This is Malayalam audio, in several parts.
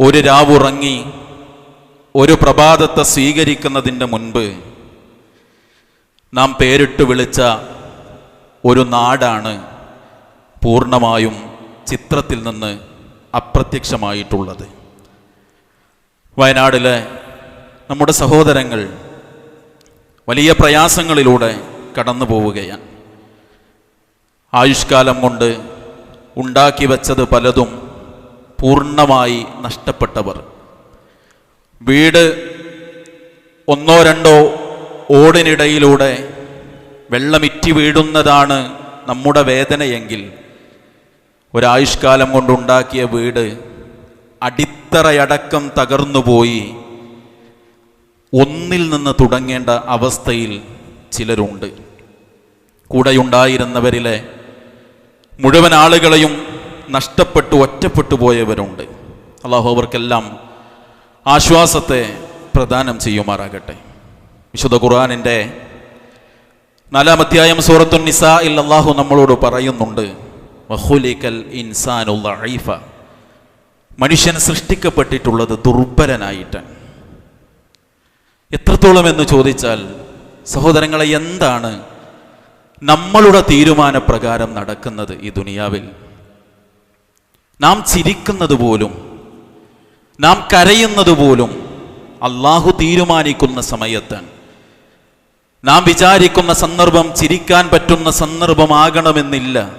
ഒരു രാവുറങ്ങി ഒരു പ്രഭാതത്തെ സ്വീകരിക്കുന്നതിന്റെ മുൻപ് നാം പേരിട്ട് വിളിച്ച ഒരു നാടാണ് പൂർണമായും ചിത്രത്തിൽ നിന്ന് അപ്രത്യക്ഷമായിട്ടുള്ളത്. വയനാടിലെ നമ്മുടെ സഹോദരങ്ങൾ വലിയ പ്രയാസങ്ങളിലൂടെ കടന്നു പോവുകയാണ്. ആയുഷ്കാലം കൊണ്ട് ഉണ്ടാക്കി വെച്ചത് പലതും പൂർണമായി നഷ്ടപ്പെട്ടവർ. വീട് ഒന്നോ രണ്ടോ ഓടിനിടയിലൂടെ വെള്ളമിറ്റി വീഴുന്നതാണ് നമ്മുടെ വേദനയെങ്കിൽ ഒരായുഷ്കാലം കൊണ്ടുണ്ടാക്കിയ വീട് അടിത്തറയടക്കം തകർന്നുപോയി. ഒന്നിൽ നിന്ന് തുടങ്ങേണ്ട അവസ്ഥയിൽ ചിലരുണ്ട്. കൂടെയുണ്ടായിരുന്നവരിലെ മുഴുവൻ ആളുകളെയും നഷ്ടപ്പെട്ടു ഒറ്റപ്പെട്ടു പോയവരുണ്ട്. അള്ളാഹു അവർക്കെല്ലാം ആശ്വാസത്തെ പ്രദാനം ചെയ്യുമാറാകട്ടെ. വിശുദ്ധ ഖുർആാനിന്റെ നാലാം അധ്യായം സൂറത്തു ഇൽ അള്ളാഹു നമ്മളോട് പറയുന്നുണ്ട് വഹുലിക്കൽ ഇൻസാനുള്ള ഐഫ മനുഷ്യൻ സൃഷ്ടിക്കപ്പെട്ടിട്ടുള്ളത് ദുർബലനായിട്ട് എത്രത്തോളം എന്ന് ചോദിച്ചാൽ സഹോദരങ്ങളെ എന്താണ് നമ്മളുടെ തീരുമാനപ്രകാരം നടക്കുന്നത് ഈ ദുനിയാവിൽ? നാം ചിരിക്കുന്നത് പോലും നാം കരയുന്നത് പോലും അള്ളാഹു തീരുമാനിക്കുന്ന സമയത്ത് നാം വിചാരിക്കുന്ന സന്ദർഭം ചിരിക്കാൻ പറ്റുന്ന സന്ദർഭമാകണമെന്നില്ല.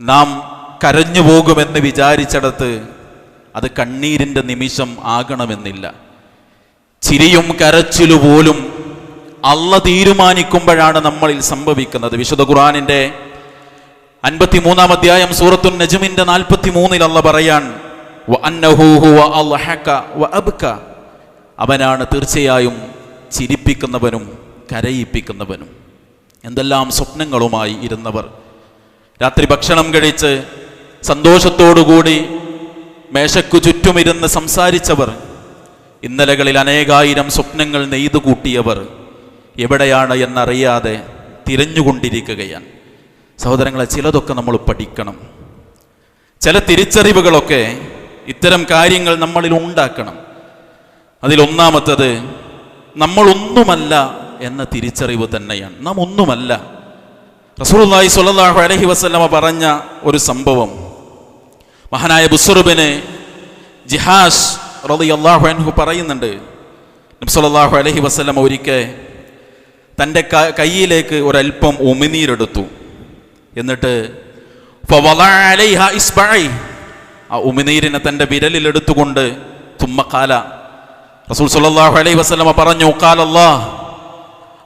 നാം കരഞ്ഞു പോകുമെന്ന് വിചാരിച്ചിടത്ത് അത് കണ്ണീരിന്റെ നിമിഷം ആകണമെന്നില്ല. ചിരിയും കരച്ചിലു പോലും അള്ള തീരുമാനിക്കുമ്പോഴാണ് നമ്മളിൽ സംഭവിക്കുന്നത്. വിശുദ്ധ ഖുർആാനിന്റെ അൻപത്തിമൂന്നാം അധ്യായം സൂറത്തു നജുമിന്റെ നാൽപ്പത്തി മൂന്നിൽ അല്ല പറയാൻ "വ ഹുവ അൽഹക വ അവനാണ് തീർച്ചയായും ചിരിപ്പിക്കുന്നവനും കരയിപ്പിക്കുന്നവനും. എന്തെല്ലാം സ്വപ്നങ്ങളുമായി ഇരുന്നവർ. രാത്രി ഭക്ഷണം കഴിച്ച് സന്തോഷത്തോടുകൂടി മേശക്കു ചുറ്റുമിരുന്ന് സംസാരിച്ചവർ. ഇന്നലകളിൽ അനേകായിരം സ്വപ്നങ്ങൾ നെയ്തു കൂട്ടിയവർ എവിടെയാണ് എന്നറിയാതെ തിരഞ്ഞുകൊണ്ടിരിക്കുകയാണ്. സഹോദരങ്ങളെ ചിലതൊക്കെ നമ്മൾ പഠിക്കണം. ചില തിരിച്ചറിവുകളൊക്കെ ഇത്തരം കാര്യങ്ങൾ നമ്മളിൽ ഉണ്ടാക്കണം. അതിലൊന്നാമത്തത് നമ്മളൊന്നുമല്ല എന്ന തിരിച്ചറിവ് തന്നെയാണ്. നാം ഒന്നുമല്ല റസൂലുള്ളാഹി സ്വല്ലല്ലാഹു അലൈഹി വസല്ലമ പറഞ്ഞ ഒരു സംഭവം. മഹാനായ ബുസ്റുബിന് ജിഹാസ് റളിയല്ലാഹു അൻഹു പറയുന്നുണ്ട്. നബി അലഹി വസല്ലമ ഒരിക്കൽ തന്റെ കയ്യിലേക്ക് ഒരല്പം ഉമിനീരെടുത്തു. എന്നിട്ട്. ആ ഉമിനീരിനെ തന്റെ വിരലിൽ എടുത്തുകൊണ്ട് തുമ്മക്കാല റസൂൽ സല്ലല്ലാഹു അലൈഹി വസ്ലമ പറഞ്ഞു കാലല്ലാ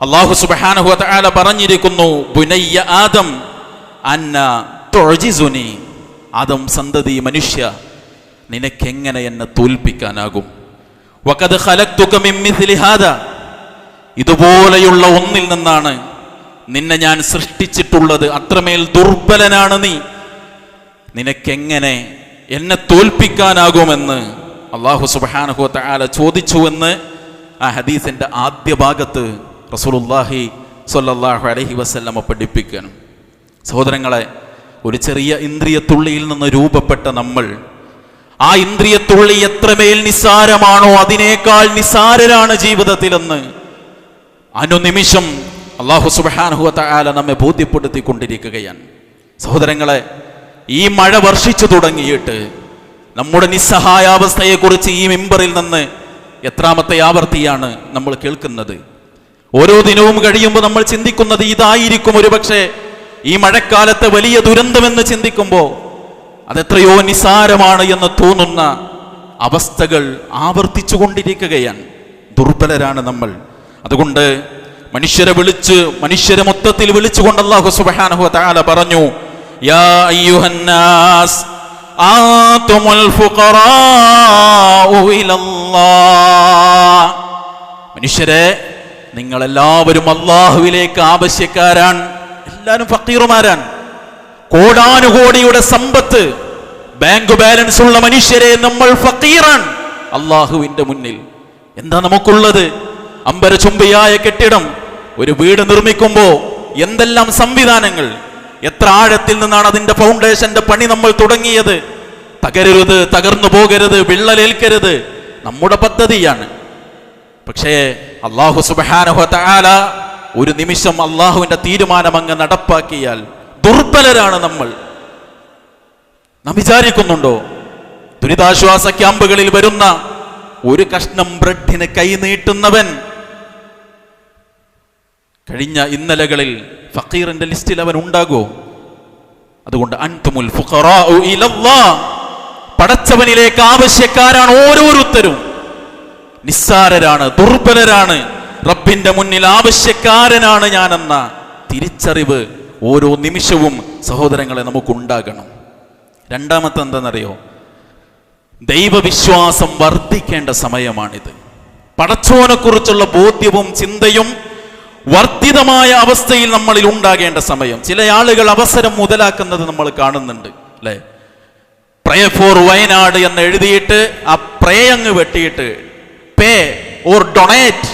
അള്ളാഹു സുബ്ഹാനഹു വതആല പറഞ്ഞിരിക്കുന്നു ബുനയ്യ ആദം അന്ന തുഅജിസുനി ആദം സന്തതി മനുഷ്യ നിനക്കെങ്ങനെ എന്നെ തോൽപ്പിക്കാനാകും ഇതുപോലെയുള്ള ഒന്നിൽ നിന്നാണ് നിന്നെ ഞാൻ സൃഷ്ടിച്ചിട്ടുള്ളത് അത്രമേൽ ദുർബലനാണ് നീ. നിനക്കെങ്ങനെ എന്നെ തോൽപ്പിക്കാനാകുമെന്ന് അള്ളാഹു സുബാനഹു തആല ചോദിച്ചുവെന്ന് ആ ഹദീസിന്റെ ആദ്യ ഭാഗത്ത് റസൂലുള്ളാഹി സൊല്ലാഹു അലഹി വസ്ല്ലമ്മ പഠിപ്പിക്കണം സഹോദരങ്ങളെ ഒരു ചെറിയ ഇന്ദ്രിയത്തുള്ളിയിൽ നിന്ന് രൂപപ്പെട്ട നമ്മൾ ആ ഇന്ദ്രിയത്തുള്ളി എത്രമേൽ നിസ്സാരമാണോ അതിനേക്കാൾ നിസ്സാരരാണ് ജീവിതത്തിലെന്ന് അനുനിമിഷം അള്ളാഹു സുബാനഹു തആല നമ്മെ ബോധ്യപ്പെടുത്തിക്കൊണ്ടിരിക്കുകയാണ്. സഹോദരങ്ങളെ ഈ മഴ വർഷിച്ചു തുടങ്ങിയിട്ട് നമ്മുടെ നിസ്സഹായാവസ്ഥയെക്കുറിച്ച് ഈ മെമ്പറിൽ നിന്ന് എത്രാമത്തെ ആവർത്തിയാണ് നമ്മൾ കേൾക്കുന്നത്. ഓരോ ദിനവും കഴിയുമ്പോൾ നമ്മൾ ചിന്തിക്കുന്നത് ഇതായിരിക്കും ഒരുപക്ഷെ ഈ മഴക്കാലത്തെ വലിയ ദുരന്തമെന്ന് ചിന്തിക്കുമ്പോൾ അതെത്രയോ നിസാരമാണ് എന്ന് തോന്നുന്ന അവസ്ഥകൾ ആവർത്തിച്ചു കൊണ്ടിരിക്കുകയാണ് ദുർബലരാണ് നമ്മൾ. അതുകൊണ്ട് മനുഷ്യരെ വിളിച്ച് മനുഷ്യരെ മൊത്തത്തിൽ വിളിച്ചുകൊണ്ട് അല്ലാഹു സുബ്ഹാനഹു വ തആല പറഞ്ഞു യാ അയ്യുഹന്നാസ് ഇലല്ലാഹ്. മനുഷ്യരെ നിങ്ങളെല്ലാവരും അള്ളാഹുവിലേക്ക് ആവശ്യക്കാരാണ് എല്ലാവരും ഫക്കീറുമാരാണ്. കോടാനുകോടിയുടെ സമ്പത്ത് ബാങ്ക് ബാലൻസ് ഉള്ള മനുഷ്യരെ നമ്മൾ ഫക്കീറാണ്. അള്ളാഹുവിന്റെ മുന്നിൽ. എന്താ നമുക്കുള്ളത്? അമ്പരചുംബിയായ കെട്ടിടം ഒരു വീട് നിർമ്മിക്കുമ്പോൾ എന്തെല്ലാം സംവിധാനങ്ങൾ എത്ര ആഴത്തിൽ നിന്നാണ് അതിന്റെ ഫൗണ്ടേഷന്റെ പണി നമ്മൾ തുടങ്ങിയത്? തകരരുത് തകർന്നു പോകരുത് വിള്ളലേൽക്കരുത് നമ്മുടെ പദ്ധതിയാണ്. പക്ഷേ അള്ളാഹു തആല ഒരു നിമിഷം അള്ളാഹുവിന്റെ തീരുമാനം അങ്ങ് നടപ്പാക്കിയാൽ ദുർബലരാണ് നമ്മൾ. നാം വിചാരിക്കുന്നുണ്ടോ? ദുരിതാശ്വാസ ക്യാമ്പുകളിൽ വരുന്ന ഒരു കഷ്ണം ബ്രെഡിന് കൈ നീട്ടുന്നവൻ കഴിഞ്ഞ ഇന്നലകളിൽ ഫക്കീറിന്റെ ലിസ്റ്റിൽ അവൻ ഉണ്ടാകോ അതുകൊണ്ട് അൻതുമുൽ പടച്ചവനിലേക്ക് ആവശ്യക്കാരാണ് ഓരോരുത്തരും. നിസ്സാരരാണ് ദുർബലരാണ്. റബ്ബിന്റെ മുന്നിൽ ആവശ്യക്കാരനാണ് ഞാനെന്ന തിരിച്ചറിവ് ഓരോ നിമിഷവും സഹോദരങ്ങളെ നമുക്കുണ്ടാകണം. രണ്ടാമത്തെ എന്താണെന്നറിയോ ദൈവവിശ്വാസം വർദ്ധിക്കേണ്ട സമയമാണിത്. പടച്ചോനെക്കുറിച്ചുള്ള ബോധ്യവും ചിന്തയും വർദ്ധിതമായ അവസ്ഥയിൽ നമ്മളിൽ ഉണ്ടാകേണ്ട സമയം. ചില ആളുകൾ അവസരം മുതലാക്കുന്നത് നമ്മൾ കാണുന്നുണ്ട് അല്ലേ? പ്രേ ഫോർ വയനാട് എന്ന് എഴുതിയിട്ട് ആ പ്രേ അങ്ങ് വെട്ടിയിട്ട് പേ ഓർ ഡൊണേറ്റ്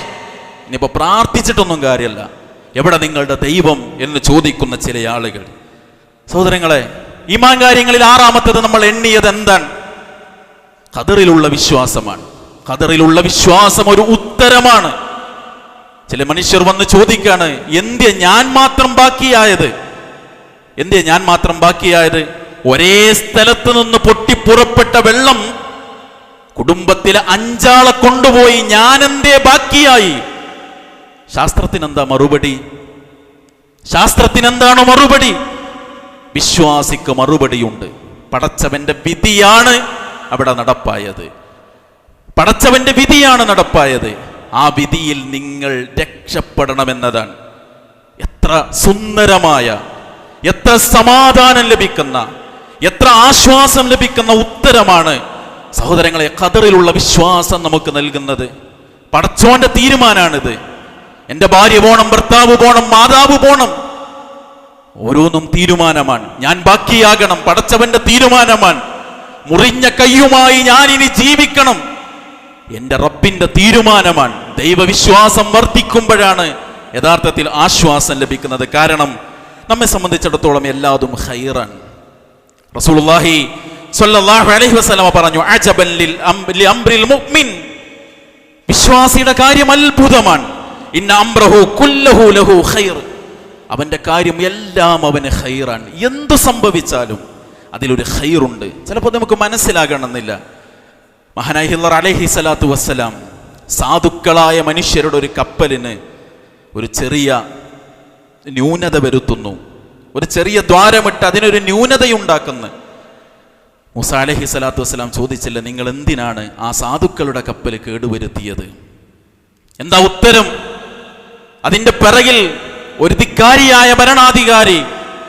ഇനിയിപ്പോ പ്രാർത്ഥിച്ചിട്ടൊന്നും കാര്യമല്ല എവിടെ നിങ്ങളുടെ ദൈവം എന്ന് ചോദിക്കുന്ന ചില ആളുകൾ. സഹോദരങ്ങളെ ഈമാൻ കാര്യങ്ങളിൽ ആറാമത്തത് നമ്മൾ എണ്ണിയത് എന്താണ്? ഖദറിലുള്ള വിശ്വാസമാണ്. ഖദറിലുള്ള വിശ്വാസം ഒരു ഉത്തരമാണ്. ചില മനുഷ്യർ വന്ന് ചോദിക്കാണ് എന്തിയ ഞാൻ മാത്രം ബാക്കിയായത്? എന്തിയ ഞാൻ മാത്രം ബാക്കിയായത്? ഒരേ സ്ഥലത്ത് നിന്ന് പൊട്ടിപ്പുറപ്പെട്ട വെള്ളം കുടുംബത്തിലെ അഞ്ചാളെ കൊണ്ടുപോയി ഞാൻ എന്തേ ബാക്കിയായി? ശാസ്ത്രത്തിനെന്താ മറുപടി? ശാസ്ത്രത്തിനെന്താണ് മറുപടി? വിശ്വാസിക്ക് മറുപടിയുണ്ട്. പടച്ചവന്റെ വിധിയാണ് അവിടെ നടപ്പായത്. പടച്ചവന്റെ വിധിയാണ് നടപ്പായത്. ആ വിധിയിൽ നിങ്ങൾ രക്ഷപ്പെടണമെന്നതാണ്. എത്ര സുന്ദരമായ എത്ര സമാധാനം ലഭിക്കുന്ന എത്ര ആശ്വാസം ലഭിക്കുന്ന ഉത്തരമാണ് സഹോദരങ്ങളെ ഖദറിലുള്ള വിശ്വാസം നമുക്ക് നൽകുന്നത്. പടച്ചോന്റെ തീരുമാനാണിത്. എന്റെ ഭാര്യ പോണം ഭർത്താവ് പോണം മാതാവ് പോണം. ഓരോന്നും തീരുമാനമാണ്. ഞാൻ ബാക്കിയാകണം പടച്ചവന്റെ തീരുമാനമാണ്. മുറിഞ്ഞ കയ്യുമായി ഞാൻ ഇനി ജീവിക്കണം. എന്റെ റബ്ബിന്റെ തീരുമാനമാണ്. ദൈവവിശ്വാസം വർദ്ധിക്കുമ്പോഴാണ് യഥാർത്ഥത്തിൽ ആശ്വാസം ലഭിക്കുന്നത്. കാരണം നമ്മെ സംബന്ധിച്ചിടത്തോളം എല്ലാതും ഹൈറാണ് റസൂലുള്ളാഹി സ്വല്ലല്ലാഹു അലൈഹി വസല്ലമ പറഞ്ഞു അജബൻ ലിൽ അം- ലി അംറിൽ മുഅ്മിൻ. വിശ്വാസിയുടെ കാര്യം അത്ഭുതമാണ്. ഇന്ന അംറഹു കുല്ലഹു ലഹു ഖൈർ. അവന്റെ കാര്യം എല്ലാം അവന് ഹൈറാണ് എന്തു സംഭവിച്ചാലും അതിലൊരു ഹൈറുണ്ട് ചിലപ്പോൾ നമുക്ക് മനസ്സിലാകണമെന്നില്ല. മഹാനായി അലൈഹി സ്വലാത്തു വസ്സലാം സാധുക്കളായ മനുഷ്യരുടെ ഒരു കപ്പലിന് ഒരു ചെറിയ ന്യൂനത വരുത്തുന്നു. ഒരു ചെറിയ ദ്വാരമിട്ട് അതിനൊരു ന്യൂനതയുണ്ടാക്കുന്നു. മുസ അലഹി സ്വലാത്തു വസ്സലാം ചോദിച്ചില്ല നിങ്ങൾ എന്തിനാണ് ആ സാധുക്കളുടെ കപ്പൽ കേടുവരുത്തിയത്? എന്താ ഉത്തരം? അതിന്റെ പിറകിൽ ഒരു ധിക്കാരിയായ ഭരണാധികാരി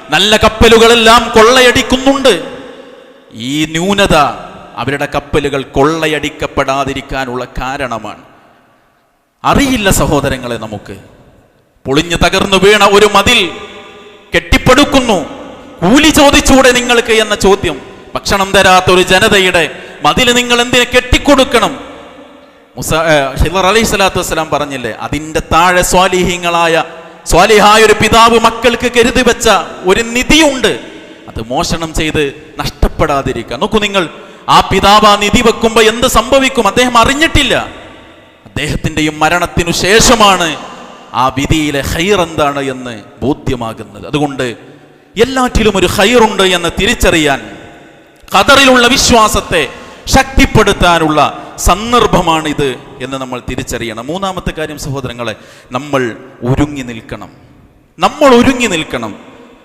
നല്ല കപ്പലുകളെല്ലാം കൊള്ളയടിക്കുന്നുണ്ട്. ഈ ന്യൂനത അവരുടെ കപ്പലുകൾ കൊള്ളയടിക്കപ്പെടാതിരിക്കാനുള്ള കാരണമാണ്. അറിയില്ല സഹോദരങ്ങളെ നമുക്ക്. പൊളിഞ്ഞു തകർന്നു വീണ ഒരു മതിൽ കെട്ടിപ്പടുക്കുന്നു. കൂലി ചോദിച്ചൂടെ നിങ്ങൾക്ക് എന്ന ചോദ്യം. ഭക്ഷണം തരാത്ത ഒരു ജനതയുടെ മതിൽ നിങ്ങൾ എന്തിനെ കെട്ടിക്കൊടുക്കണം? മുസ ഹിലർ അലൈഹി സ്വലാത്തു വസ്സലാം പറഞ്ഞില്ലേ അതിന്റെ താഴെ സ്വാലിഹീങ്ങളായ സ്വാലിഹായ ഒരു പിതാവ് മക്കൾക്ക് കരുതി വെച്ച ഒരു നിധിയുണ്ട്. അത് മോഷണം ചെയ്ത് നഷ്ടപ്പെടാതിരിക്കുക. നോക്കൂ നിങ്ങൾ ആ പിതാവ് ആ നിധി വെക്കുമ്പോ എന്ത് സംഭവിക്കും? അദ്ദേഹം അറിഞ്ഞിട്ടില്ല. അദ്ദേഹത്തിന്റെയും മരണത്തിനു ശേഷമാണ് ആ വിധിയിലെ ഹൈർ എന്താണ് എന്ന് ബോധ്യമാകുന്നത്. അതുകൊണ്ട് എല്ലാറ്റിലും ഒരു ഹൈറുണ്ട് എന്ന് തിരിച്ചറിയാൻ ഖദറിലുള്ള വിശ്വാസത്തെ ശക്തിപ്പെടുത്താനുള്ള സന്ദർഭമാണിത് എന്ന് നമ്മൾ തിരിച്ചറിയണം. മൂന്നാമത്തെ കാര്യം സഹോദരങ്ങളെ നമ്മൾ ഒരുങ്ങി നിൽക്കണം. നമ്മൾ ഒരുങ്ങി നിൽക്കണം.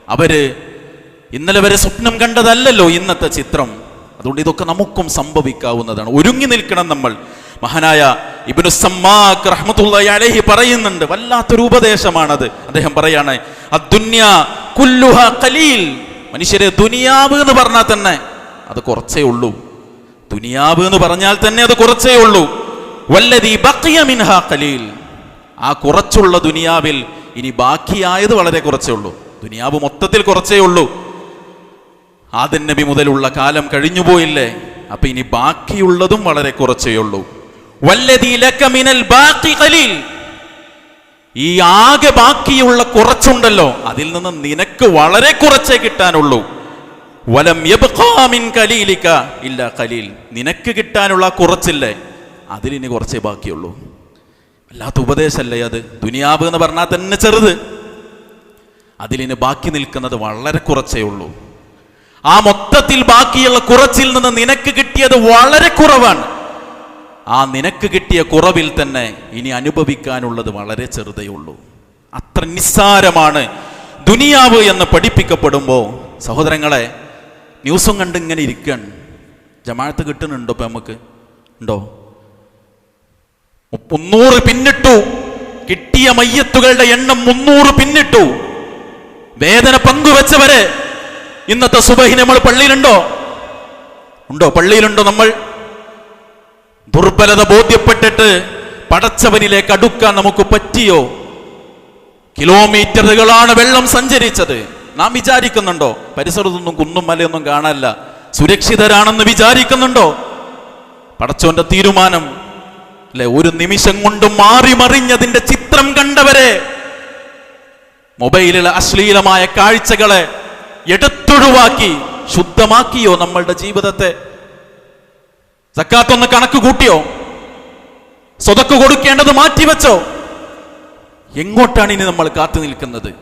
അവർ ഇന്നലെ വരെ സ്വപ്നം കണ്ടതല്ലല്ലോ ഇന്നത്തെ ചിത്രം. അതുകൊണ്ട് ഇതൊക്കെ നമുക്കും സംഭവിക്കാവുന്നതാണ്. ഒരുങ്ങി നിൽക്കണം നമ്മൾ. മഹാനായ ഇബിനു സമ്മാഖ് റഹ്മത്തുള്ളാഹി അലൈഹി പറയുന്നുണ്ട്. വല്ലാത്തൊരു ഉപദേശമാണത്. അദ്ദേഹം പറയാണ് മനുഷ്യരെ ദുനിയാവ് എന്ന് പറഞ്ഞാൽ തന്നെ അത് കുറച്ചേ ഉള്ളൂ. ദുനിയാവ് എന്ന് പറഞ്ഞാൽ തന്നെ അത് കുറച്ചേ ഉള്ളൂ. വല്ലതി ഖലീൽ. ആ കുറച്ചുള്ള ദുനിയാവിൽ ഇനി ബാക്കിയായത് വളരെ കുറച്ചേ ഉള്ളൂ. ദുനിയാവ് മൊത്തത്തിൽ കുറച്ചേ ഉള്ളൂ. ആദൻ നബി മുതലുള്ള കാലം കഴിഞ്ഞുപോയില്ലേ അപ്പൊ ഇനി ബാക്കിയുള്ളതും വളരെ കുറച്ചേ ഉള്ളൂ. ഈ ആകെ ബാക്കിയുള്ള കുറച്ചുണ്ടല്ലോ അതിൽ നിന്ന് നിനക്ക് വളരെ കുറച്ചേ കിട്ടാനുള്ളൂ. വലം യബ്ഖാമിൻ കലീലിക ഇല്ല കലീൽ നിനക്ക് കിട്ടാനുള്ള കുറച്ചില്ലേ അതിലിനി കുറച്ചേ ബാക്കിയുള്ളൂ. വല്ലാത്ത ഉപദേശമല്ലേ അത്? ദുനിയാവ് എന്ന് പറഞ്ഞാൽ തന്നെ ചെറുത്. അതിലിന് ബാക്കി നിൽക്കുന്നത് വളരെ കുറച്ചേ ഉള്ളൂ. ആ മൊത്തത്തിൽ ബാക്കിയുള്ള കുറച്ചിൽ നിന്ന് നിനക്ക് കിട്ടിയത് വളരെ കുറവാണ്. ആ നിനക്ക് കിട്ടിയ കുറവിൽ തന്നെ ഇനി അനുഭവിക്കാനുള്ളത് വളരെ ചെറുതേ ഉള്ളൂ. അത്ര നിസ്സാരമാണ്. ദുനിയാവ് എന്ന് പഠിപ്പിക്കപ്പെടുമ്പോൾ സഹോദരങ്ങളെ ന്യൂസും കണ്ട് ഇങ്ങനെ ഇരിക്കുകയാണ് ജമാഴത്ത് കിട്ടുന്നുണ്ടോ ഇപ്പൊ നമുക്ക്? ഉണ്ടോ? മുന്നൂറ് പിന്നിട്ടു. കിട്ടിയ മയ്യത്തുകളുടെ എണ്ണം മുന്നൂറ് പിന്നിട്ടു. വേദന പങ്കുവെച്ചവരെ ഇന്നത്തെ സുബഹി നമ്മൾ പള്ളിയിലുണ്ടോ? ഉണ്ടോ? പള്ളിയിലുണ്ടോ നമ്മൾ? ദുർബലത ബോധ്യപ്പെട്ടിട്ട് പടച്ചവനിലേക്ക് അടുക്കാൻ നമുക്ക് പറ്റിയോ? കിലോമീറ്ററുകളാണ് വെള്ളം സഞ്ചരിച്ചത്. നാം വിചാരിക്കുന്നുണ്ടോ? പരിസരത്തൊന്നും കുന്നും മലയൊന്നും കാണാനല്ല. സുരക്ഷിതരാണെന്ന് വിചാരിക്കുന്നുണ്ടോ? പടച്ചോന്റെ തീരുമാനം അല്ലെ? ഒരു നിമിഷം കൊണ്ട് മാറി മറിഞ്ഞതിന്റെ ചിത്രം കണ്ടവരെ മൊബൈലിലെ അശ്ലീലമായ കാഴ്ചകളെ എടുത്തൊഴിവാക്കി ശുദ്ധമാക്കിയോ നമ്മളുടെ ജീവിതത്തെ? സക്കാത്തൊന്ന് കണക്ക് കൂട്ടിയോ? സ്വതക്ക് കൊടുക്കേണ്ടത് മാറ്റിവെച്ചോ? എങ്ങോട്ടാണ് ഇനി നമ്മൾ കാത്തു നിൽക്കുന്നത്?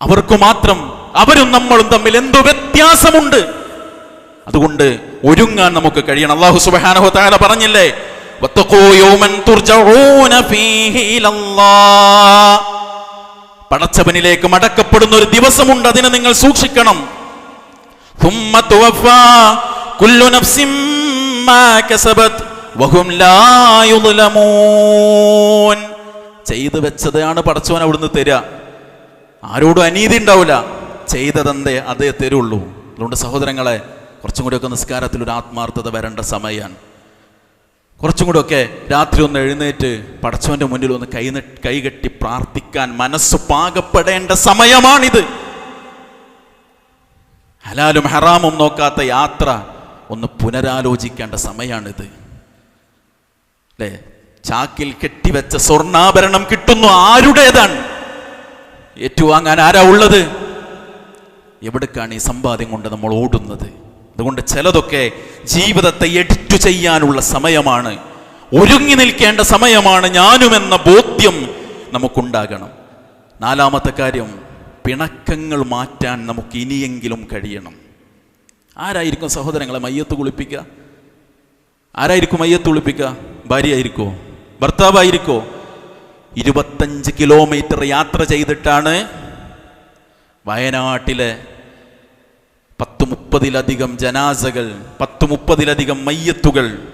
അവർക്ക് മാത്രം അവരും നമ്മളും തമ്മിൽ എന്തോ വ്യത്യാസമുണ്ട്. അതുകൊണ്ട് ഒരുങ്ങാൻ നമുക്ക് കഴിയണം. അള്ളാഹു സുബാനഹു തആല പറഞ്ഞില്ലേ പടച്ചവനിലേക്ക് മടക്കപ്പെടുന്ന ഒരു ദിവസമുണ്ട്. അതിനെ നിങ്ങൾ സൂക്ഷിക്കണം. ചെയ്തു വെച്ചതാണ് പടച്ചവൻ അവിടുന്ന് തരിക. ആരോടും അനീതി ഉണ്ടാവില്ല. ചെയ്തതെന്തേ അതേ തരുള്ളൂ. അതുകൊണ്ട് സഹോദരങ്ങളെ കുറച്ചും ഒക്കെ നിസ്കാരത്തിൽ ഒരു ആത്മാർത്ഥത വരേണ്ട സമയമാണ്. കുറച്ചും കൂടെ ഒക്കെ രാത്രി ഒന്ന് എഴുന്നേറ്റ് പടച്ചവന്റെ മുന്നിൽ ഒന്ന് കൈ കൈകെട്ടി പ്രാർത്ഥിക്കാൻ മനസ്സ് പാകപ്പെടേണ്ട സമയമാണിത്. ഹലാലും ഹറാമും നോക്കാത്ത യാത്ര ഒന്ന് പുനരാലോചിക്കേണ്ട സമയമാണിത്. അല്ലേ ചാക്കിൽ കെട്ടിവെച്ച സ്വർണാഭരണം കിട്ടുന്നു ആരുടേതാണ്? ഏറ്റുവാങ്ങാൻ ആരാ ഉള്ളത്? എവിടേക്കാണ് ഈ സമ്പാദ്യം കൊണ്ട് നമ്മൾ ഓടുന്നത്? അതുകൊണ്ട് ചിലതൊക്കെ ജീവിതത്തെ എഡിറ്റ് ചെയ്യാനുള്ള സമയമാണ്. ഒരുങ്ങി നിൽക്കേണ്ട സമയമാണ് ഞാനുമെന്ന ബോധ്യം നമുക്കുണ്ടാകണം. നാലാമത്തെ കാര്യം പിണക്കങ്ങൾ മാറ്റാൻ നമുക്ക് ഇനിയെങ്കിലും കഴിയണം. ആരായിരിക്കും സഹോദരങ്ങളെ മയ്യത്ത് കുളിപ്പിക്കുക? ആരായിരിക്കും മയ്യത്ത് കുളിപ്പിക്കുക? ഭാര്യയായിരിക്കോ? ഭർത്താവായിരിക്കോ? ഇരുപത്തഞ്ച് കിലോമീറ്റർ യാത്ര ചെയ്തിട്ടാണ് വയനാട്ടിലെ മുപ്പതിലധികം ജനാസകൾ പത്ത് മുപ്പതിലധികം മയ്യത്തുകൾ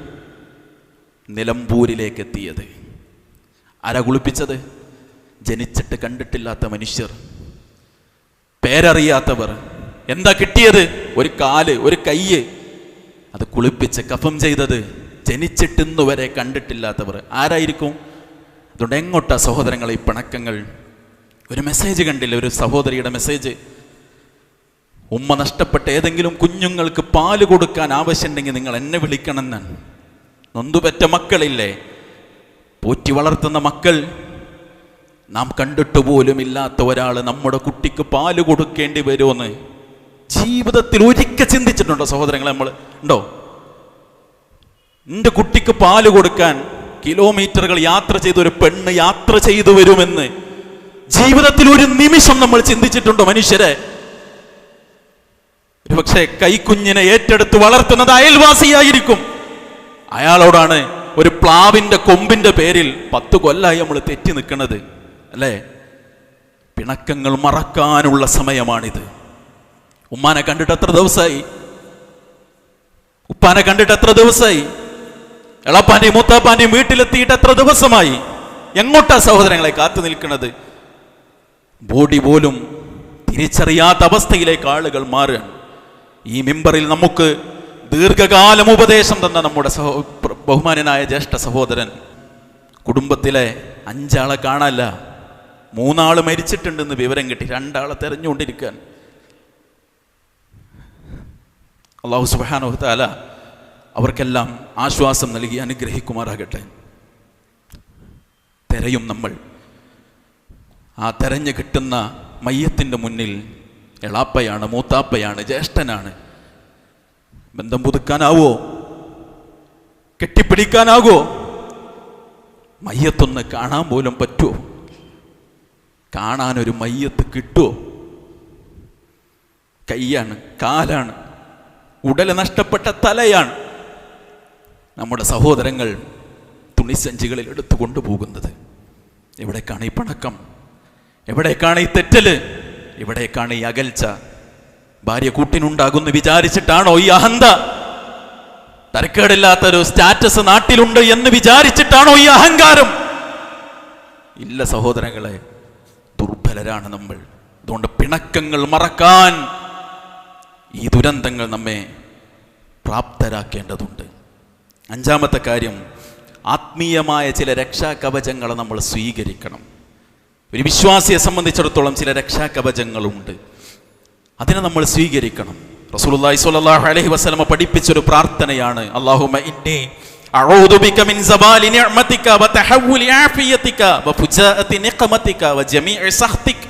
നിലമ്പൂരിലേക്ക് എത്തിയത് ആരാ കുളിപ്പിച്ചത്? ജനിച്ചിട്ട് കണ്ടിട്ടില്ലാത്ത മനുഷ്യർ. പേരറിയാത്തവർ. എന്താ കിട്ടിയത്? ഒരു കാൽ ഒരു കയ്യ്. അത് കുളിപ്പിച്ച് കഫം ചെയ്തത് ജനിച്ചിട്ടിന്നു വരെ കണ്ടിട്ടില്ലാത്തവർ. ആരായിരിക്കും? അതുകൊണ്ട് എങ്ങോട്ടാ സഹോദരങ്ങളെ ഈ പിണക്കങ്ങൾ? ഒരു മെസ്സേജ് കണ്ടില്ല? ഒരു സഹോദരിയുടെ മെസ്സേജ് ഉമ്മ നഷ്ടപ്പെട്ട ഏതെങ്കിലും കുഞ്ഞുങ്ങൾക്ക് പാൽ കൊടുക്കാൻ ആവശ്യമുണ്ടെങ്കിൽ നിങ്ങൾ എന്നെ വിളിക്കണമെന്നാണ് നൊന്തുപറ്റ മക്കളില്ലേ? പോറ്റി വളർത്തുന്ന മക്കൾ. നാം കണ്ടിട്ട് പോലും ഇല്ലാത്ത ഒരാൾ നമ്മുടെ കുട്ടിക്ക് പാൽ കൊടുക്കേണ്ടി വരുമെന്ന്. ജീവിതത്തിൽ ഒരിക്കൽ ചിന്തിച്ചിട്ടുണ്ടോ സഹോദരങ്ങളെ നമ്മൾ? ഉണ്ടോ? എന്റെ കുട്ടിക്ക് പാൽ കൊടുക്കാൻ കിലോമീറ്ററുകൾ യാത്ര ചെയ്ത ഒരു പെണ്ണ് യാത്ര ചെയ്തു വരുമെന്ന്. ജീവിതത്തിൽ ഒരു നിമിഷം നമ്മൾ ചിന്തിച്ചിട്ടുണ്ടോ മനുഷ്യരെ? ഒരുപക്ഷെ കൈക്കുഞ്ഞിനെ ഏറ്റെടുത്ത് വളർത്തുന്നത് അയൽവാസിയായിരിക്കും. അയാളോടാണ് ഒരു പ്ലാവിന്റെ കൊമ്പിന്റെ പേരിൽ പത്ത് കൊല്ലായി നമ്മൾ തെറ്റി നിൽക്കുന്നത് അല്ലേ? പിണക്കങ്ങൾ മറക്കാനുള്ള സമയമാണിത്. ഉമ്മാനെ കണ്ടിട്ട് എത്ര ദിവസമായി? ഉപ്പാനെ കണ്ടിട്ട് എത്ര ദിവസമായി? എളപ്പാന്റെയും മൂത്താപ്പാന്റെയും വീട്ടിലെത്തിയിട്ട് എത്ര ദിവസമായി? എങ്ങോട്ടാ സഹോദരങ്ങളെ കാത്തു നിൽക്കുന്നത് ബോഡി പോലും തിരിച്ചറിയാത്ത അവസ്ഥയിലേക്ക് ആളുകൾ മാറുകയാണ്. ഈ മിമ്പറിൽ നമുക്ക് ദീർഘകാലം ഉപദേശം തന്ന നമ്മുടെ സഹോ ബഹുമാനനായ ജ്യേഷ്ഠ സഹോദരൻ. കുടുംബത്തിലെ അഞ്ചാളെ കാണാല്ല മൂന്നാൾ മരിച്ചിട്ടുണ്ടെന്ന് വിവരം കിട്ടി. രണ്ടാളെ തെരഞ്ഞുകൊണ്ടിരിക്കാൻ. അള്ളാഹു സുബാനോഹത്താല താല അവർക്കെല്ലാം ആശ്വാസം നൽകി അനുഗ്രഹിക്കുമാറാകട്ടെ. തെരയും നമ്മൾ. ആ തെരഞ്ഞു കിട്ടുന്ന മയ്യത്തിന്റെ മുന്നിൽ എളാപ്പയാണ് മൂത്താപ്പയാണ് ജ്യേഷ്ഠനാണ്. ബന്ധം പുതുക്കാനാവോ? കെട്ടിപ്പിടിക്കാനാകോ? മയ്യത്തൊന്ന് കാണാൻ പോലും പറ്റുമോ കാണാനൊരു മയ്യത്ത് കിട്ടുമോ കൈയാണ് കാലാണ്. ഉടൽ നഷ്ടപ്പെട്ട തലയാണ് നമ്മുടെ സഹോദരങ്ങൾ തുണിസഞ്ചികളിൽ എടുത്തു കൊണ്ടുപോകുന്നത് എവിടേക്കാണ് ഈ പണക്കം? എവിടേക്കാണ് ഈ തെറ്റൽ? എവിടേക്കാണ് ഈ അകൽച്ച. ഭാര്യ കൂട്ടിനുണ്ടാകുന്നു വിചാരിച്ചിട്ടാണോ ഈ അഹന്ത? തരക്കേടില്ലാത്തൊരു സ്റ്റാറ്റസ് നാട്ടിലുണ്ട് എന്ന് വിചാരിച്ചിട്ടാണോ ഈ അഹങ്കാരം? ഇല്ല സഹോദരങ്ങളെ ദുർബലരാണ് നമ്മൾ. അതുകൊണ്ട് പിണക്കങ്ങൾ മറക്കാൻ ഈ ദുരന്തങ്ങൾ നമ്മെ പ്രാപ്തരാക്കേണ്ടതുണ്ട്. അഞ്ചാമത്തെ കാര്യം ആത്മീയമായ ചില രക്ഷാകവചങ്ങളെ നമ്മൾ സ്വീകരിക്കണം. ഒരു വിശ്വാസിയെ സംബന്ധിച്ചിടത്തോളം ചില രക്ഷാകവചങ്ങളുണ്ട്. അതിനെ നമ്മൾ സ്വീകരിക്കണം. റസൂലുള്ളാഹി സ്വല്ലല്ലാഹു അലൈഹി വസല്ലമ പഠിപ്പിച്ചൊരു പ്രാർത്ഥനയാണ് അല്ലാഹുമ്മ ഇന്നി അഊദു ബിക മിൻ സബാലി നിഅമതിക വ തഹവ്വുലി ആഫിയതിക വ ഫുജാഅതി നിഖമതിക വ ജമീഇ സഖ്തിക.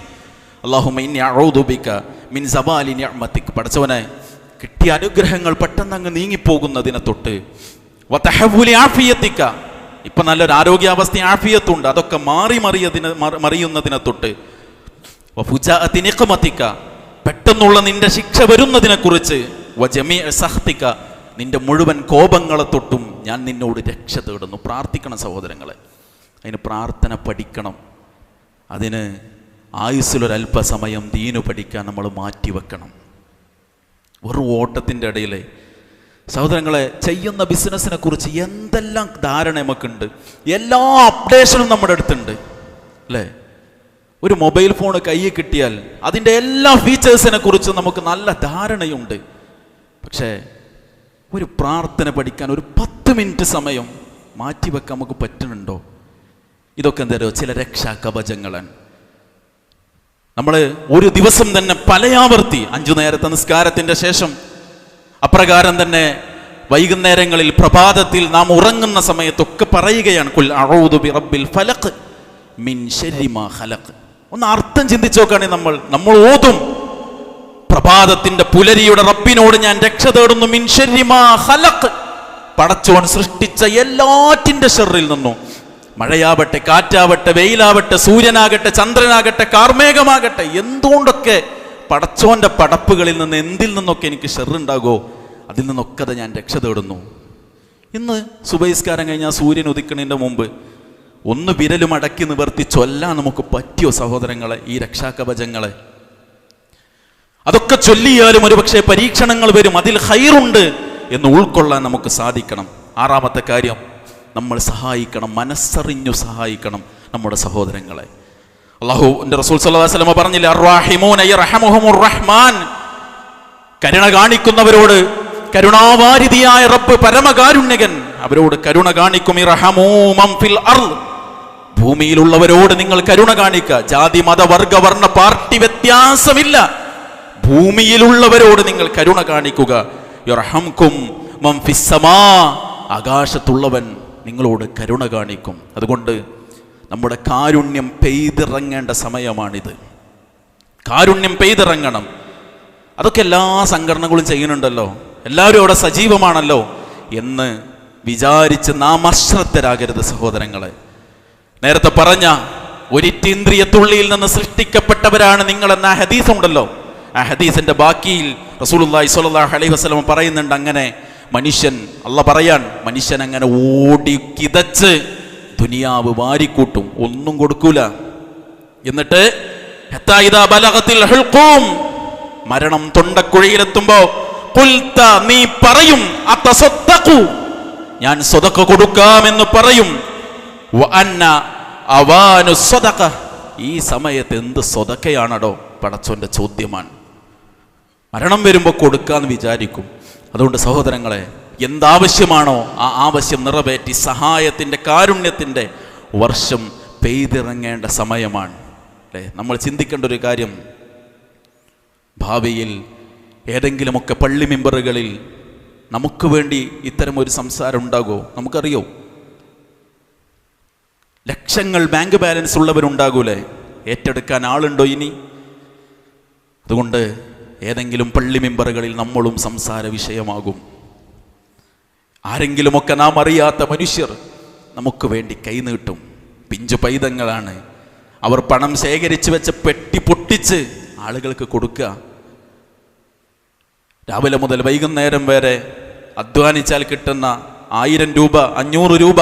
അല്ലാഹുമ്മ ഇന്നി അഊദു ബിക മിൻ സബാലി നിഅമതിക പഠിച്ചവനെ കിട്ടിയ അനുഗ്രഹങ്ങൾ പെട്ടെന്ന് അങ്ങ് നീങ്ങിപ്പോകുന്നതിനെ തൊട്ട് വ തഹവ്വുലി ആഫിയതിക ഇപ്പൊ നല്ലൊരു ആരോഗ്യാവസ്ഥ ആഫിയത്തുണ്ട്. അതൊക്കെ മാറി മറിയതിന് മറിയുന്നതിനെ തൊട്ട്. വഫുജാഅത്തി നിഖമതിക പെട്ടെന്നുള്ള നിന്റെ ശിക്ഷ വരുന്നതിനെ കുറിച്ച് സഹ്തിക നിന്റെ മുഴുവൻ കോപങ്ങളെ തൊട്ടും ഞാൻ നിന്നോട് രക്ഷ തേടുന്നു. പ്രാർത്ഥിക്കണം സഹോദരങ്ങളെ. അതിന് പ്രാർത്ഥന പഠിക്കണം. അതിന് ആയുസ്സിലൊരല്പസമയം ദീനു പഠിക്കാൻ നമ്മൾ മാറ്റിവെക്കണം. വെറും ഓട്ടത്തിന്റെ ഇടയിലെ സഹോദരങ്ങളെ ചെയ്യുന്ന ബിസിനസ്സിനെ കുറിച്ച് എന്തെല്ലാം ധാരണ നമുക്കുണ്ട്? എല്ലാ അപ്ഡേഷനും നമ്മുടെ അടുത്തുണ്ട്. അല്ലേ? ഒരു മൊബൈൽ ഫോൺ കയ്യിൽ കിട്ടിയാൽ അതിന്റെ എല്ലാ ഫീച്ചേഴ്സിനെ കുറിച്ച് നമുക്ക് നല്ല ധാരണയുണ്ട്. പക്ഷേ ഒരു പ്രാർത്ഥന പഠിക്കാൻ ഒരു പത്ത് മിനിറ്റ് സമയം മാറ്റിവെക്കാൻ നമുക്ക് പറ്റുന്നുണ്ടോ? ഇതൊക്കെ എന്തായാലും ചില രക്ഷാ കവചങ്ങളാണ് നമ്മൾ ഒരു ദിവസം തന്നെ പലയാവർത്തി അഞ്ചു നേരത്തെ നിസ്കാരത്തിന്റെ ശേഷം അപ്രകാരം തന്നെ വൈകുന്നേരങ്ങളിൽ പ്രഭാതത്തിൽ നാം ഉറങ്ങുന്ന സമയത്തൊക്കെ പറയുകയാണ് കുൽ ബി റബ്ബിൽ മിൻ ഖലഖ്. ഒന്ന് അർത്ഥം ചിന്തിച്ചു നോക്കുകയാണെങ്കിൽ നമ്മൾ നമ്മൾ ഓതും. പ്രഭാതത്തിന്റെ പുലരിയുടെ റബ്ബിനോട് ഞാൻ രക്ഷ തേടുന്നു മിൻ ഖലഖ്. പടച്ചോൻ സൃഷ്ടിച്ച എല്ലാറ്റിന്റെ ഷെറിൽ നിന്നും. മഴയാവട്ടെ കാറ്റാവട്ടെ വെയിലാവട്ടെ സൂര്യനാകട്ടെ ചന്ദ്രനാകട്ടെ കാർമേഘമാകട്ടെ എന്തുകൊണ്ടൊക്കെ പടച്ചോന്റെ പടപ്പുകളിൽ നിന്ന് എന്തിൽ നിന്നൊക്കെ എനിക്ക് ഷെറുണ്ടാകോ അതിൽ നിന്നൊക്കെ അത് ഞാൻ രക്ഷ തേടുന്നു. ഇന്ന് സുബഹിസ്കാരം കഴിഞ്ഞാൽ സൂര്യൻ ഉദിക്കണതിന്റെ മുമ്പ് ഒന്ന് വിരലും അടക്കി നിവർത്തി ചൊല്ലാൻ നമുക്ക് പറ്റിയോ സഹോദരങ്ങളെ ഈ രക്ഷാകവചങ്ങളെ? അതൊക്കെ ചൊല്ലിയാലും ഒരുപക്ഷെ പരീക്ഷണങ്ങൾ വരും അതിൽ ഹൈറുണ്ട് എന്ന് ഉൾക്കൊള്ളാൻ നമുക്ക് സാധിക്കണം. ആറാമത്തെ കാര്യം നമ്മൾ സഹായിക്കണം മനസ്സറിഞ്ഞു സഹായിക്കണം നമ്മുടെ സഹോദരങ്ങളെ. അള്ളാഹു റസൂൽ സല്ലാസ്ലമ പറഞ്ഞില്ല റഹ്മാൻ. കരുണ കാണിക്കുന്നവരോട് കരുണാവാരിതിയായ റബ്ബ് പരമകാരുണ്യകൻ അവരോട് കരുണ കാണിക്കും ഭൂമിയിലുള്ളവരോട് നിങ്ങൾ കരുണ കാണിക്കുക. ജാതി മത വർഗ വർണ പാർട്ടി വ്യത്യാസമില്ല. ഭൂമിയിലുള്ളവരോട് നിങ്ങൾ കരുണ കാണിക്കുക. ആകാശത്തുള്ളവൻ നിങ്ങളോട് കരുണ കാണിക്കും. അതുകൊണ്ട് നമ്മുടെ കാരുണ്യം പെയ്തിറങ്ങേണ്ട സമയമാണിത്. കാരുണ്യം പെയ്തിറങ്ങണം. അതൊക്കെ എല്ലാ സംഘടനകളും ചെയ്യുന്നുണ്ടല്ലോ. എല്ലാവരും അവിടെ സജീവമാണല്ലോ എന്ന് വിചാരിച്ച് നാം അശ്രദ്ധരാകരുത് സഹോദരങ്ങളെ. നേരത്തെ പറഞ്ഞ ഒരിറ്റീന്ദ്രിയ തുള്ളിയിൽ നിന്ന് സൃഷ്ടിക്കപ്പെട്ടവരാണ് നിങ്ങൾ എന്ന ഹദീസ് ഉണ്ടല്ലോ ആ ഹദീസിന്റെ ബാക്കിയിൽ റസൂലുള്ളാഹി സ്വല്ലല്ലാഹു അലൈഹി വസല്ലം പറയുന്നുണ്ട് അങ്ങനെ മനുഷ്യൻ അല്ല പറയാൻ മനുഷ്യൻ അങ്ങനെ ഓടി കിതച്ച് ദുനിയാവ് വാരിക്കൂട്ടും ഒന്നും കൊടുക്കൂല. എന്നിട്ട് മരണം തൊണ്ടക്കുഴിയിലെത്തുമ്പോ നീ പറയും ഞാൻ സ്വതക്ക കൊടുക്കാമെന്ന് പറയും. അവാനു സ്വതക്ക ഈ സമയത്ത് എന്ത് സ്വതക്കയാണടോ പടച്ചോന്റെ ചോദ്യമാണ്. മരണം വരുമ്പോൾ കൊടുക്കാന്ന് വിചാരിക്കും. അതുകൊണ്ട് സഹോദരങ്ങളെ എന്താവശ്യമാണോ ആ ആവശ്യം നിറവേറ്റി സഹായത്തിന്റെ കാരുണ്യത്തിന്റെ വർഷം പെയ്തിറങ്ങേണ്ട സമയമാണ്. അല്ലേ? നമ്മൾ ചിന്തിക്കേണ്ട ഒരു കാര്യം ഭാവിയിൽ ഏതെങ്കിലുമൊക്കെ പള്ളി മെമ്പറുകളിൽ നമുക്ക് വേണ്ടി ഇത്തരം ഒരു സംസാരം ഉണ്ടാകുമോ? നമുക്കറിയോ? ലക്ഷങ്ങൾ ബാങ്ക് ബാലൻസ് ഉള്ളവരുണ്ടാകൂലേ? ഏറ്റെടുക്കാൻ ആളുണ്ടോ ഇനി? അതുകൊണ്ട് ഏതെങ്കിലും പള്ളി മെമ്പറുകളിൽ നമ്മളും സംസാര വിഷയമാകും. ആരെങ്കിലുമൊക്കെ നാം അറിയാത്ത മനുഷ്യർ നമുക്ക് വേണ്ടി കൈനീട്ടും പിഞ്ചു പൈതങ്ങളാണ്. അവർ പണം ശേഖരിച്ചു വെച്ച് പെട്ടി പൊട്ടിച്ച് ആളുകൾക്ക് കൊടുക്കുക. രാവിലെ മുതൽ വൈകുന്നേരം വരെ അധ്വാനിച്ചാൽ കിട്ടുന്ന ആയിരം രൂപ അഞ്ഞൂറ് രൂപ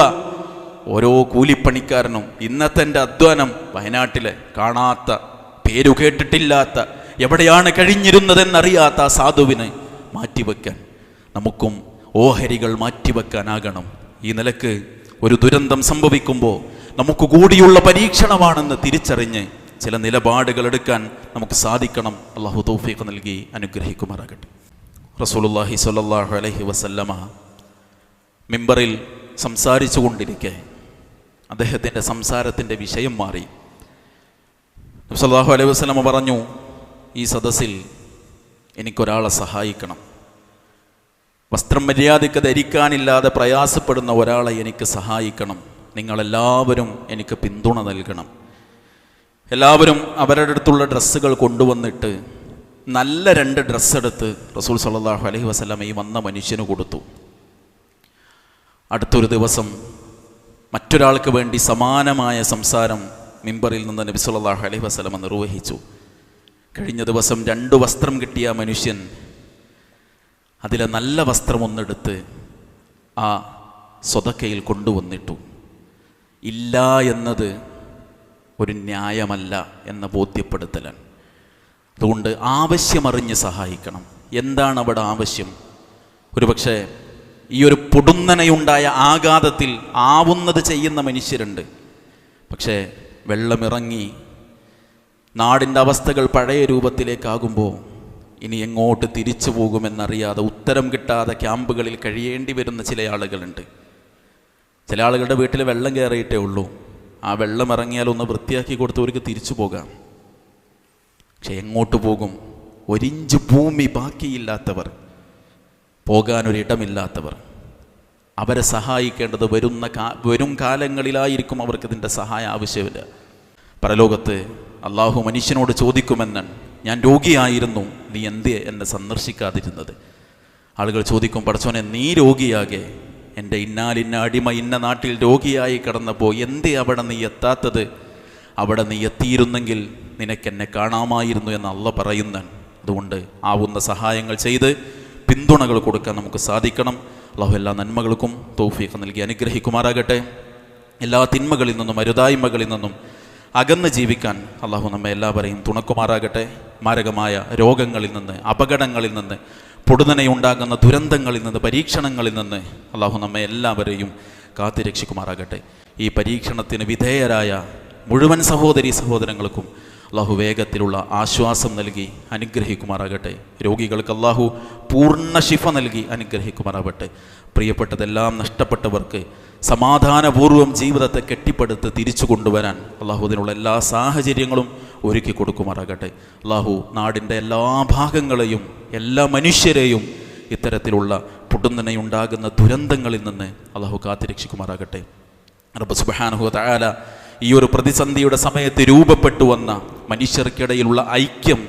ഓരോ കൂലിപ്പണിക്കാരനും ഇന്നത്തെ എന്റെ അധ്വാനം വയനാട്ടിലെ കാണാത്ത പേരു കേട്ടിട്ടില്ലാത്ത എവിടെയാണ് കഴിഞ്ഞിരുന്നതെന്നറിയാത്ത ആ സാധുവിന് മാറ്റിവെക്കാൻ നമുക്കും ഓഹരികൾ മാറ്റിവെക്കാനാകണം. ഈ നിലയ്ക്ക് ഒരു ദുരന്തം സംഭവിക്കുമ്പോൾ നമുക്ക് കൂടിയുള്ള പരീക്ഷണമാണെന്ന് തിരിച്ചറിഞ്ഞ് ചില നിലപാടുകൾ എടുക്കാൻ നമുക്ക് സാധിക്കണം. അള്ളാഹു തൗഫീഖ് നൽകി അനുഗ്രഹിക്കുമാറാകട്ടെ. റസൂലുള്ളാഹി സ്വല്ലല്ലാഹു അലൈഹി വസല്ലമ മിമ്പറിൽ സംസാരിച്ചു കൊണ്ടിരിക്കെ. അദ്ദേഹത്തിന്റെ സംസാരത്തിന്റെ വിഷയം മാറി. സല്ലാഹു അലൈഹി വസ്ലമ പറഞ്ഞു ഈ സദസ്സിൽ എനിക്കൊരാളെ സഹായിക്കണം. വസ്ത്രം മര്യാദയ്ക്ക് ധരിക്കാനില്ലാതെ പ്രയാസപ്പെടുന്ന ഒരാളെ എനിക്ക് സഹായിക്കണം. നിങ്ങളെല്ലാവരും എനിക്ക് പിന്തുണ നൽകണം. എല്ലാവരും അവരുടെ അടുത്തുള്ള ഡ്രസ്സുകൾ കൊണ്ടുവന്നിട്ട് നല്ല രണ്ട് ഡ്രസ്സ് എടുത്ത് റസൂൽ സല്ലാഹു അലഹി വസ്ലം ഈ വന്ന മനുഷ്യന് കൊടുത്തു. അടുത്തൊരു ദിവസം മറ്റൊരാൾക്ക് വേണ്ടി സമാനമായ സംസാരം മിമ്പറിൽ നിന്ന് നബി സല്ലല്ലാഹു അലൈഹി വസല്ലമ നിർവഹിച്ചു. കഴിഞ്ഞ ദിവസം രണ്ട് വസ്ത്രം കിട്ടിയ മനുഷ്യൻ അതിലെ നല്ല വസ്ത്രമൊന്നെടുത്ത് ആ സ്വതക്കയിൽ കൊണ്ടുവന്നിട്ടു. ഇല്ല എന്നത് ഒരു ന്യായമല്ല എന്ന ബോധ്യപ്പെടുത്തലാണ് അതുകൊണ്ട് ആവശ്യമറിഞ്ഞ് സഹായിക്കണം. എന്താണ് അവിടെ ആവശ്യം? ഒരുപക്ഷെ ഈ ഒരു പൊടുന്നനയുണ്ടായ ആഘാതത്തിൽ ആവുന്നത് ചെയ്യുന്ന മനുഷ്യരുണ്ട്. പക്ഷേ വെള്ളമിറങ്ങി നാടിന്റെ അവസ്ഥകൾ പഴയ രൂപത്തിലേക്കാകുമ്പോൾ ഇനി എങ്ങോട്ട് തിരിച്ചു പോകുമെന്നറിയാതെ ഉത്തരം കിട്ടാതെ ക്യാമ്പുകളിൽ കഴിയേണ്ടി വരുന്ന ചില ആളുകളുണ്ട്. ചില ആളുകളുടെ വീട്ടിൽ വെള്ളം കയറിയിട്ടേ ഉള്ളൂ. ആ വെള്ളം ഇറങ്ങിയാൽ ഒന്ന് വൃത്തിയാക്കി കൊടുത്തവർക്ക് തിരിച്ചു പോകാം. പക്ഷെ എങ്ങോട്ട് പോകും? ഒരിഞ്ച് ഭൂമി ബാക്കിയില്ലാത്തവർ പോകാനൊരിടമില്ലാത്തവർ. അവരെ സഹായിക്കേണ്ടത് വരുന്ന കാ വരും കാലങ്ങളിലായിരിക്കും അവർക്ക് ഇതിന്റെ സഹായം ആവശ്യമില്ല. പരലോകത്ത് അള്ളാഹു മനുഷ്യനോട് ചോദിക്കുമെന്ന് ഞാൻ രോഗിയായിരുന്നു. നീ എന്തേ എന്നെ സന്ദർശിക്കാതിരുന്നത്? ആളുകൾ ചോദിക്കും പടച്ചോനെ നീ രോഗിയാകെ. എന്റെ ഇന്നാലിന്ന അടിമ ഇന്ന നാട്ടിൽ രോഗിയായി കിടന്നപ്പോൾ എന്തേ അവിടെ നീ എത്താത്തത്? അവിടെ നീ എത്തിയിരുന്നെങ്കിൽ നിനക്കെന്നെ കാണാമായിരുന്നു എന്ന് അള്ള പറയുന്ന. അതുകൊണ്ട് ആവുന്ന സഹായങ്ങൾ ചെയ്ത് പിന്തുണകൾ കൊടുക്കാൻ നമുക്ക് സാധിക്കണം. അള്ളാഹു എല്ലാ നന്മകൾക്കും തൗഫീഖ് നൽകി അനുഗ്രഹിക്കുമാറാകട്ടെ. എല്ലാ തിന്മകളിൽ നിന്നും അരുതായ്മകളിൽ നിന്നും അകന്ന് ജീവിക്കാൻ അള്ളാഹു നമ്മെ എല്ലാവരെയും തുണക്കുമാറാകട്ടെ. മാരകമായ രോഗങ്ങളിൽ നിന്ന് അപകടങ്ങളിൽ നിന്ന് പൊടുതനയുണ്ടാകുന്ന ദുരന്തങ്ങളിൽ നിന്ന് പരീക്ഷണങ്ങളിൽ നിന്ന് അള്ളാഹു നമ്മെ എല്ലാവരെയും കാത്തിരക്ഷിക്കുമാറാകട്ടെ ഈ പരീക്ഷണത്തിന് വിധേയരായ മുഴുവൻ സഹോദരി സഹോദരങ്ങൾക്കും അള്ളാഹു വേഗത്തിലുള്ള ആശ്വാസം നൽകി അനുഗ്രഹിക്കുമാറാകട്ടെ. രോഗികൾക്ക് അള്ളാഹു പൂർണ ശിഫ നൽകി അനുഗ്രഹിക്കുമാറാകട്ടെ പ്രിയപ്പെട്ടതെല്ലാം നഷ്ടപ്പെട്ടവർക്ക് സമാധാനപൂർവം ജീവിതത്തെ കെട്ടിപ്പടുത്ത് തിരിച്ചു കൊണ്ടുവരാൻ അള്ളാഹു അതിനുള്ള എല്ലാ സാഹചര്യങ്ങളും ഒരുക്കി കൊടുക്കുമാറാകട്ടെ. അള്ളാഹു നാടിന്റെ എല്ലാ ഭാഗങ്ങളെയും എല്ലാ മനുഷ്യരെയും ഇത്തരത്തിലുള്ള പൊടുന്നനെയുണ്ടാകുന്ന ദുരന്തങ്ങളിൽ നിന്ന് അള്ളാഹു കാത്തിരക്ഷിക്കുമാറാകട്ടെ. റബ്ബ് സുബ്ഹാനഹു തആല ഈ ഒരു പ്രതിസന്ധിയുടെ സമയത്ത് രൂപപ്പെട്ടു വന്ന മനുഷ്യർക്കിടയിലുള്ള ഐക്യം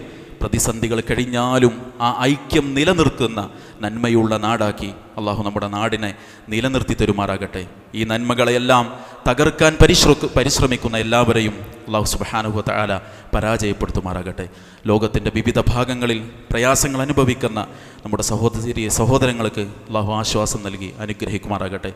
പ്രതിസന്ധികൾ കഴിഞ്ഞാലും ആ ഐക്യം നിലനിർത്തുന്ന നന്മയുള്ള നാടാക്കി അള്ളാഹു നമ്മുടെ നാടിനെ നിലനിർത്തി തരുമാറാകട്ടെ. ഈ നന്മകളെയെല്ലാം തകർക്കാൻ പരിശ്ര പരിശ്രമിക്കുന്ന എല്ലാവരെയും അള്ളാഹു സുബാനുഭവത്താല പരാജയപ്പെടുത്തുമാറാകട്ടെ. ലോകത്തിന്റെ വിവിധ ഭാഗങ്ങളിൽ പ്രയാസങ്ങൾ അനുഭവിക്കുന്ന നമ്മുടെ സഹോദരി സഹോദരങ്ങൾക്ക് അള്ളാഹു ആശ്വാസം നൽകി അനുഗ്രഹിക്കുമാറാകട്ടെ.